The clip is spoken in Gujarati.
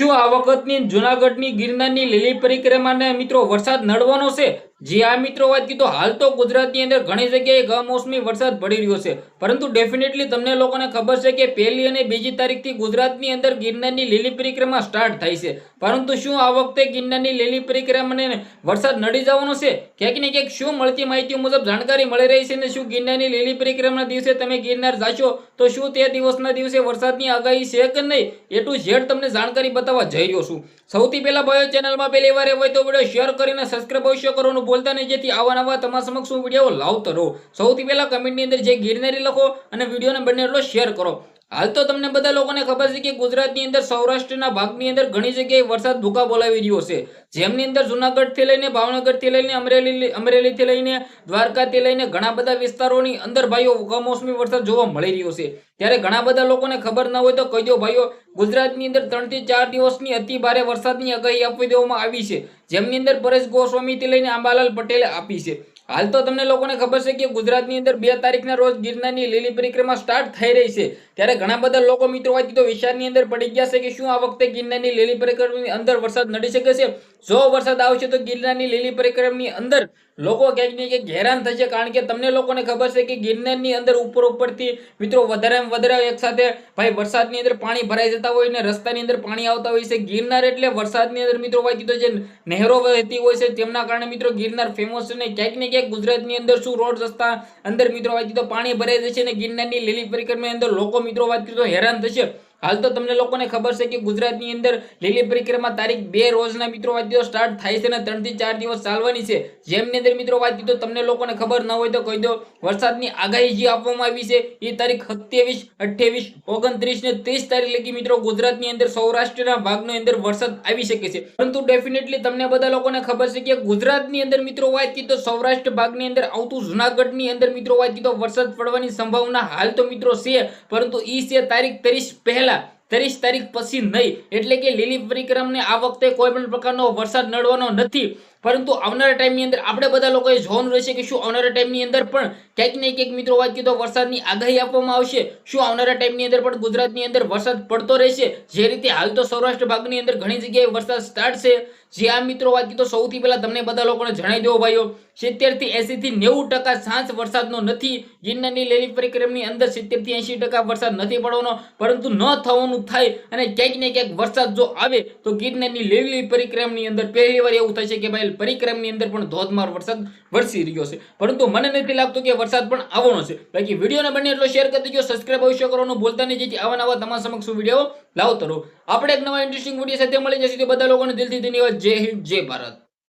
શું આ વખતની જુનાગઢની ગિરનારની લીલી પરિક્રમાને મિત્રો વરસાદ નડવાનો છે? જી આ મિત્રો, વાત કીધું, હાલ તો ગુજરાતની અંદર ઘણી જગ્યાએ કમોસમી વરસાદ પડી રહ્યો છે. પરંતુ ડેફિનેટલી તમને લોકોને ખબર છે કે પહેલી અને બીજી તારીખથી ગુજરાતની અંદર ગિરનારની લીલી પરિક્રમા સ્ટાર્ટ થાય છે. પરંતુ શું આ વખતે ગિરનારની લીલી પરિક્રમાને વરસાદ નડી જવાનો છે? ક્યાંક ને ક્યાંક શું મળતી માહિતી મુજબ જાણકારી મળી રહી છે અને શું ગિરનારની લીલી પરિક્રમાના દિવસે તમે ગિરનાર જાશો, તો શું તે દિવસના દિવસે વરસાદની આગાહી છે કે નહીં? એ ઝેડ તમને જાણકારી બતાવવા જઈ રહ્યો છું. સૌથી પહેલાં ભાઈઓ ચેનલમાં પહેલી વાર હોય તો વીડિયો શેર કરીને સબસ્ક્રાઈબ અવશ્ય કરવાનું ભૂલતા નહીં, જેથી આવા નવા તમારા સમક્ષ હું વીડિયો લાવતો રહું. સૌથી પહેલા કમેન્ટની અંદર જે ગિરનારી લખો અને વિડીયોને બંને એટલો શેર કરો. હાલ તો તમને બધા લોકોને ખબર છે કે ગુજરાતની અંદર સૌરાષ્ટ્રના ભાગની અંદર ઘણી જગ્યાએ વરસાદ ભૂકા બોલાવી રહ્યો છે. જેમની અંદર જુનાગઢથી લઈને ભાવનગરથી લઈને અમરેલી અમરેલીથી લઈને દ્વારકાથી લઈને ઘણા બધા વિસ્તારોની અંદર ભાઈઓ કમોસમી વરસાદ જોવા મળી રહ્યો છે. ત્યારે ઘણા બધા લોકોને ખબર ના હોય તો કહી ભાઈઓ, ગુજરાતની અંદર ત્રણથી ચાર દિવસની અતિ ભારે વરસાદની આગાહી આપી દેવામાં આવી છે. જેમની અંદર પરેશ ગોસ્વામીથી લઈને આંબાલાલ પટેલે આપી છે. હાલ તો તમને લોકોને ખબર છે કે ગુજરાતની અંદર બે તારીખના રોજ ગિરનારની લીલી પરિક્રમા સ્ટાર્ટ થઈ રહી છે. ત્યારે ઘણા બધા લોકો મિત્રો હોય તો વિશાળની અંદર પડી ગયા છે કે શું આ વખતે ગિરનારની લીલી પરિક્રમાની અંદર વરસાદ નડી શકે છે? જો વરસાદ આવશે તો ગિરનારની લીલી પરિક્રમની અંદર લોકો ક્યાંક ને ક્યાંક હેરાન થશે કારણ કે તમને લોકોને ખબર છે કે ગિરનારની અંદર ઉપર ઉપરથી મિત્રો વધારેમાં વધારે એક સાથે ભાઈ વરસાદની અંદર પાણી ભરાઈ જતા હોય ને રસ્તાની અંદર પાણી આવતા હોય છે. ગિરનાર એટલે વરસાદની અંદર મિત્રો વાત કીધું જે નહેરો વહેતી હોય છે તેમના કારણે મિત્રો ગિરનાર ફેમસ છે ને ક્યાંક ને ક્યાંક ગુજરાતની અંદર શું રોડ રસ્તા અંદર મિત્રો વાત કીધું પાણી ભરાઈ જશે ને ગિરનારની લીલી પરિક્રમાની અંદર લોકો મિત્રો વાત કીધું હેરાન થશે. હાલ તો તમને લોકોને ખબર છે કે ગુજરાતની અંદર લીલી પરિક્રમા તારીખ બે રોજના મિત્રો વાત કીધો સ્ટાર્ટ થાય છે અને ત્રણથી ચાર દિવસ ચાલવાની છે. જેમની અંદર મિત્રો વાત કીધું તમને લોકોને ખબર ન હોય તો કહી દો, વરસાદની આગાહી જે આપવામાં આવી છે, એ તારીખ સત્યાવીસ, અઠ્યાવીસ, ઓગણત્રીસ ને ત્રીસ તારીખ લગી મિત્રો ગુજરાતની અંદર સૌરાષ્ટ્રના ભાગની અંદર વરસાદ આવી શકે છે. પરંતુ ડેફિનેટલી તમને બધા લોકોને ખબર છે કે ગુજરાતની અંદર મિત્રો વાત કીધો સૌરાષ્ટ્ર ભાગની અંદર આવતું જુનાગઢની અંદર મિત્રો વાત કીધો વરસાદ પડવાની સંભાવના હાલ તો મિત્રો છે, પરંતુ ઈ છે તારીખ ત્રીસ પહેલા. ત્રીસ તારીખ પછી નહીં. એટલે કે લીલી પરિક્રમને આ વખતે કોઈ પણ પ્રકારનો વરસાદ નડવાનો નથી. પરંતુ આવનારા ટાઈમની અંદર આપણે બધા લોકોએ જોવાનું રહેશે કે શું આવનારા ટાઈમની અંદર પણ ક્યાંક ને ક્યાંક મિત્રો વાત કીધો વરસાદની આગાહી આપવામાં આવશે. શું આવનારા ટાઈમની અંદર પણ ગુજરાતની અંદર વરસાદ પડતો રહેશે? જે રીતે હાલ તો સૌરાષ્ટ્ર ભાગની અંદર ઘણી જગ્યાએ વરસાદ સ્ટાર્ટ છે. જે આ મિત્રો વાત કીધો સૌથી પહેલા તમને બધા લોકોને જણાવી દો ભાઈઓ સિત્તેરથી એસી થી નેવું ટકા સાંજ વરસાદનો નથી. ગિરનારની લેલી પરિક્રમની અંદર સિત્તેરથી એસી ટકા વરસાદ નથી પડવાનો, પરંતુ ન થવાનું થાય અને ક્યાંક ને ક્યાંક વરસાદ જો આવે તો ગિરનારની લેલી પરિક્રમની અંદર પહેલી વાર એવું થશે કે ભાઈ પરિક્રમની અંદર પણ ધોધમાર વરસાદ વરસી રહ્યો છે. પરંતુ મને નથી લાગતું કે વરસાદ પણ આવવાનો છે. બાકી વિડીયોને બને એટલો શેર કરી દેજો, સબસ્ક્રાઇબ અવશ્ય કરવાનું ભૂલતા નહીં, જેથી આવા નવા તમારા સમક્ષ વીડિયો લાવતો રહો. આપણે એક નવા ઇન્ટરેસ્ટિંગ વીડિયો સાથે મળી જશે તો બધા લોકોને દિલથી ધન્યવાદ. જય હિન્દ, જય ભારત.